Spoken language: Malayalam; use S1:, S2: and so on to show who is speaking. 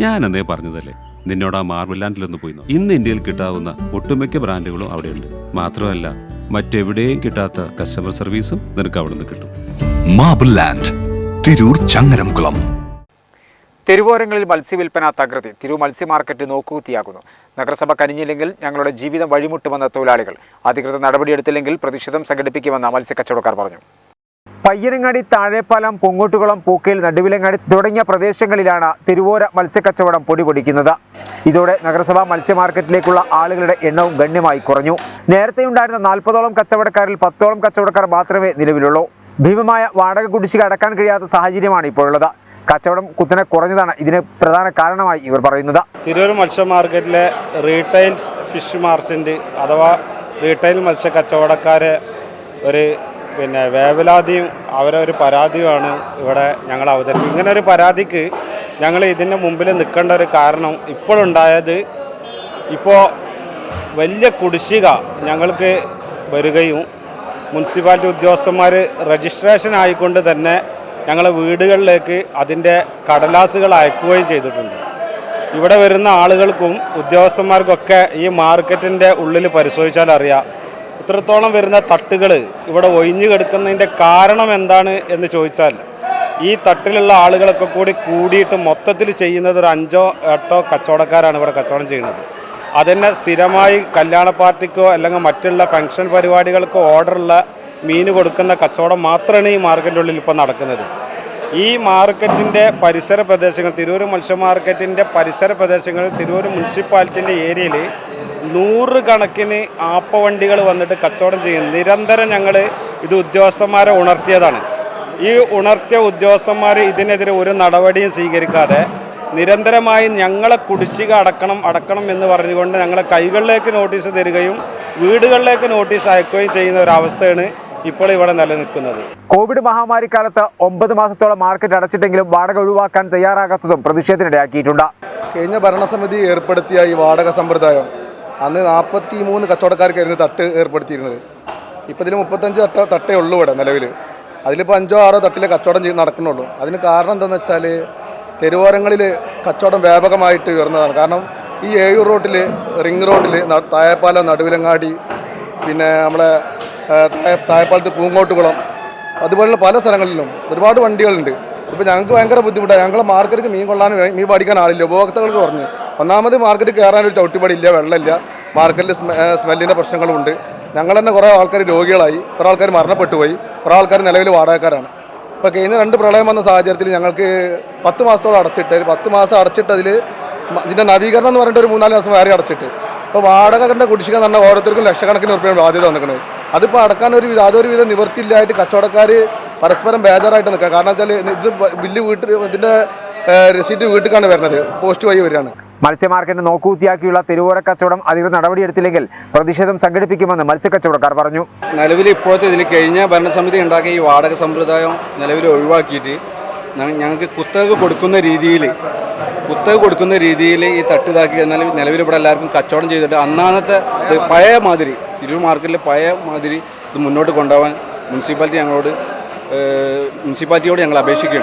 S1: ഞാൻ അന്നേ പറഞ്ഞതല്ലേ? നിന്നോട് ആ മാർബിൾ ലാൻഡിലൊന്ന് പോയി. ഇന്ന് ഇന്ത്യയിൽ കിട്ടാവുന്ന ഒട്ടുമിക്ക ബ്രാൻഡുകളും അവിടെയുണ്ട്. മാത്രമല്ല മറ്റെവിടെയും കിട്ടാത്ത കസ്റ്റമർ സർവീസും നിനക്ക് അവിടെ നിന്ന് കിട്ടും.
S2: Marble land Tirur Changaramkulam.
S3: തെരുവോരങ്ങളിൽ മത്സ്യവിൽപ്പന തകൃതി. തിരു മത്സ്യ മാർക്കറ്റ് നോക്കുകുത്തിയാകുന്നു. നഗരസഭ കനിഞ്ഞില്ലെങ്കിൽ ഞങ്ങളുടെ ജീവിതം വഴിമുട്ടുമെന്ന തൊഴിലാളികൾ. അധികൃതർ നടപടിയെടുത്തില്ലെങ്കിൽ പ്രതിഷേധം സംഘടിപ്പിക്കുമെന്ന് മത്സ്യക്കച്ചവടക്കാർ പറഞ്ഞു. പയ്യനങ്ങാടി താഴെപ്പാലം പൊങ്ങോട്ടുകുളം പൂക്കയിൽ നടുവിലങ്ങാടി തുടങ്ങിയ പ്രദേശങ്ങളിലാണ് തിരുവോര മത്സ്യക്കച്ചവടം പൊടിപൊടിക്കുന്നത്. ഇതോടെ നഗരസഭാ മത്സ്യ മാർക്കറ്റിലേക്കുള്ള ആളുകളുടെ എണ്ണവും ഗണ്യമായി കുറഞ്ഞു. നേരത്തെ ഉണ്ടായിരുന്ന നാൽപ്പതോളം കച്ചവടക്കാരിൽ പത്തോളം കച്ചവടക്കാർ മാത്രമേ നിലവിലുള്ളൂ. ഭീമമായ വാടക കുടിശ്ശിക അടക്കാൻ കഴിയാത്ത സാഹചര്യമാണ് ഇപ്പോഴുള്ളത്. കച്ചവടം കുത്തനെ കുറഞ്ഞതാണ്. ഇതിന് പ്രധാന കാരണമായി ഇവർ പറയുന്നത്.
S4: തിരൂർ മത്സ്യ മാർക്കറ്റിലെ റീറ്റെയിൽ ഫിഷ് മാർച്ചന്റ് അഥവാ റീറ്റെയിൽ മത്സ്യ കച്ചവടക്കാരെ ഒരു പിന്നെ വേവലാതിയും അവരെ ഒരു പരാതിയുമാണ് ഇവിടെ ഞങ്ങൾ അവതരിപ്പിക്കുന്നത്. ഇങ്ങനെ ഒരു പരാതിക്ക് ഞങ്ങൾ ഇതിന്റെ മുമ്പിൽ നിൽക്കേണ്ട ഒരു കാരണം ഇപ്പോഴുണ്ടായത് ഇപ്പോൾ വലിയ കുടിശ്ശിക ഞങ്ങൾക്ക് വരികയും മുനിസിപ്പാലിറ്റി ഉദ്യോഗസ്ഥന്മാർ രജിസ്ട്രേഷൻ ആയിക്കൊണ്ട് തന്നെ ഞങ്ങളെ വീടുകളിലേക്ക് അതിന്റെ കടലാസുകൾ അയക്കുകയും ചെയ്തിട്ടുണ്ട്. ഇവിടെ വരുന്ന ആളുകൾക്കും ഉദ്യോഗസ്ഥന്മാർക്കൊക്കെ ഈ മാർക്കറ്റിന്റെ ഉള്ളിൽ പരിശോധിച്ചാൽ അറിയാം. ഇത്രത്തോളം വരുന്ന തട്ടുകൾ ഇവിടെ ഒഴിഞ്ഞു കിടക്കുന്നതിന്റെ കാരണം എന്താണ് എന്ന് ചോദിച്ചാൽ ഈ തട്ടിലുള്ള ആളുകളൊക്കെ കൂടി കൂടിയിട്ട് മൊത്തത്തിൽ ചെയ്യുന്നത് ഒരു അഞ്ചോ എട്ടോ കച്ചവടക്കാരാണ് ഇവിടെ കച്ചവടം ചെയ്യുന്നത്. അതന്നെ സ്ഥിരമായി കല്യാണ പാർട്ടിക്കോ അല്ലെങ്കിൽ മറ്റുള്ള ഫംഗ്ഷൻ പരിപാടികൾക്കോ ഓർഡറുള്ള മീൻ കൊടുക്കുന്ന കച്ചവടം മാത്രമാണ് ഈ മാർക്കറ്റിന്റെ ഉള്ളിൽ ഇപ്പോൾ നടക്കുന്നത്. ഈ മാർക്കറ്റിന്റെ പരിസര പ്രദേശങ്ങൾ തിരൂർ മത്സ്യ മാർക്കറ്റിന്റെ പരിസര പ്രദേശങ്ങൾ തിരൂർ മുനിസിപ്പാലിറ്റിന്റെ ഏരിയയിൽ നൂറ് കണക്കിന് ആപ്പവണ്ടികൾ വന്നിട്ട് കച്ചവടം ചെയ്യുന്നു. നിരന്തരം ഞങ്ങൾ ഇത് ഉദ്യോഗസ്ഥന്മാരെ ഉണർത്തിയതാണ്. ഈ ഉണർത്തിയ ഉദ്യോഗസ്ഥന്മാർ ഇതിനെതിരെ ഒരു നടപടിയും സ്വീകരിക്കാതെ നിരന്തരമായി ഞങ്ങളെ കുടിശ്ശിക അടക്കണം അടക്കണം എന്ന് പറഞ്ഞുകൊണ്ട് ഞങ്ങളെ കൈകളിലേക്ക് നോട്ടീസ് തരികയും വീടുകളിലേക്ക് നോട്ടീസ് അയക്കുകയും ചെയ്യുന്ന ഒരവസ്ഥയാണ് ഇപ്പോൾ ഇവിടെ നിലനിൽക്കുന്നത്.
S3: കോവിഡ് മഹാമാരി കാലത്ത് ഒമ്പത് മാസത്തോളം മാർക്കറ്റ് അടച്ചിട്ടെങ്കിലും വാടക ഒഴിവാക്കാൻ തയ്യാറാകാത്തതും പ്രതിഷേധത്തിനിടയാക്കിയിട്ടുണ്ട്.
S5: കഴിഞ്ഞ ഭരണസമിതി ഏർപ്പെടുത്തിയ ഈ വാടക സമ്പ്രദായം അന്ന് നാൽപ്പത്തി മൂന്ന് കച്ചവടക്കാർക്കായിരുന്നു തട്ട് ഏർപ്പെടുത്തിയിരുന്നത്. ഇപ്പോൾ ഇതിൽ മുപ്പത്തഞ്ച് തട്ട തട്ടേ ഉള്ളൂ ഇവിടെ നിലവിൽ അതിലിപ്പോൾ അഞ്ചോ ആറോ തട്ടിലെ കച്ചവടം നടക്കുന്നുള്ളൂ. അതിന് കാരണം എന്താണെന്ന് വെച്ചാൽ തെരുവോരങ്ങളിൽ കച്ചവടം വ്യാപകമായിട്ട് ഉയർന്നതാണ്. കാരണം ഈ ഏയൂർ റോട്ടിൽ റിംഗ് റോട്ടിൽ തായപ്പാലം നടുവിലങ്ങാടി പിന്നെ നമ്മളെ തായപ്പാലത്ത് പൂങ്കോട്ടുകുളം അതുപോലുള്ള പല സ്ഥലങ്ങളിലും ഒരുപാട് വണ്ടികളുണ്ട്. ഇപ്പോൾ ഞങ്ങൾക്ക് ഭയങ്കര ബുദ്ധിമുട്ടാണ് ഞങ്ങളെ മാർക്കറ്റിൽ മീൻ കൊള്ളാൻ മീൻ പഠിക്കാൻ ആളില്ല. ഉപഭോക്താക്കൾക്ക് പറഞ്ഞു ഒന്നാമത് മാർക്കറ്റ് കയറാൻ ഒരു ചവിട്ടിപ്പടി ഇല്ല വെള്ളമില്ല മാർക്കറ്റിൽ സ്മെല്ലിന്റെ പ്രശ്നങ്ങളുണ്ട്. ഞങ്ങൾ തന്നെ കുറേ ആൾക്കാർ രോഗികളായി. കുറേ ആൾക്കാർ മരണപ്പെട്ടു പോയി കുറേ ആൾക്കാർ നിലവിൽ വാടകക്കാരാണ്. ഇപ്പോൾ കഴിഞ്ഞ രണ്ട് പ്രളയം വന്ന സാഹചര്യത്തിൽ ഞങ്ങൾക്ക് പത്ത് മാസത്തോളം അടച്ചിട്ട് പത്ത് മാസം അടച്ചിട്ടതിൽ ഇതിന്റെ നവീകരണം എന്ന് പറഞ്ഞിട്ട് ഒരു മൂന്നാൽ മാസം വേറെ അടച്ചിട്ട്. ഇപ്പോൾ വാടകന്റെ കുടിശ്ശിക എന്ന് പറഞ്ഞാൽ ഓരോരുത്തർക്കും ലക്ഷക്കണക്കിന് ഉറുപ്പിയാണ് ബാധ്യത വന്നിരിക്കുന്നത്. അതിപ്പോൾ അടക്കാൻ ഒരു വിധ അതൊരു വിധം നിവൃത്തിയില്ലായിട്ട് കച്ചവടക്കാർ പരസ്പരം ബേജാറായിട്ട് നിൽക്കുക. കാരണം വെച്ചാൽ ഇത് ബില്ല് വീട്ടിൽ ഇതിന്റെ റെസീറ്റ് വീട്ടിലേക്കാണ് വരുന്നത്. പോസ്റ്റ് വഴി വരികയാണ്.
S3: മത്സ്യ മാർക്കറ്റ് നോക്കുകുത്തിയാക്കിയുള്ള തെരുവോര കച്ചവടം അധികൃതർ നടപടിയെടുത്തില്ലെങ്കിൽ പ്രതിഷേധം സംഘടിപ്പിക്കുമെന്ന് മത്സ്യക്കച്ചവടക്കാർ പറഞ്ഞു.
S6: നിലവിൽ ഇപ്പോഴത്തെ ഇതിൽ കഴിഞ്ഞ ഭരണസമിതി ഉണ്ടാക്കിയ ഈ വാടക സമ്പ്രദായം നിലവിൽ ഒഴിവാക്കിയിട്ട് ഞങ്ങൾക്ക് കുത്തക കൊടുക്കുന്ന രീതിയിൽ കുത്തക കൊടുക്കുന്ന രീതിയിൽ ഈ തട്ടിതാക്കി എന്നാൽ നിലവിൽ ഇവിടെ എല്ലാവർക്കും കച്ചവടം ചെയ്തിട്ട് അന്നാന്നത്തെ പഴയ മാതിരി തിരൂർ മാർക്കറ്റിലെ പഴയ മാതിരി ഇത് മുന്നോട്ട് കൊണ്ടുപോകാൻ മുനിസിപ്പാലിറ്റി ഞങ്ങളോട് മുനിസിപ്പാലിറ്റിയോട് ഞങ്ങൾ അപേക്ഷിക്കുകയാണ്.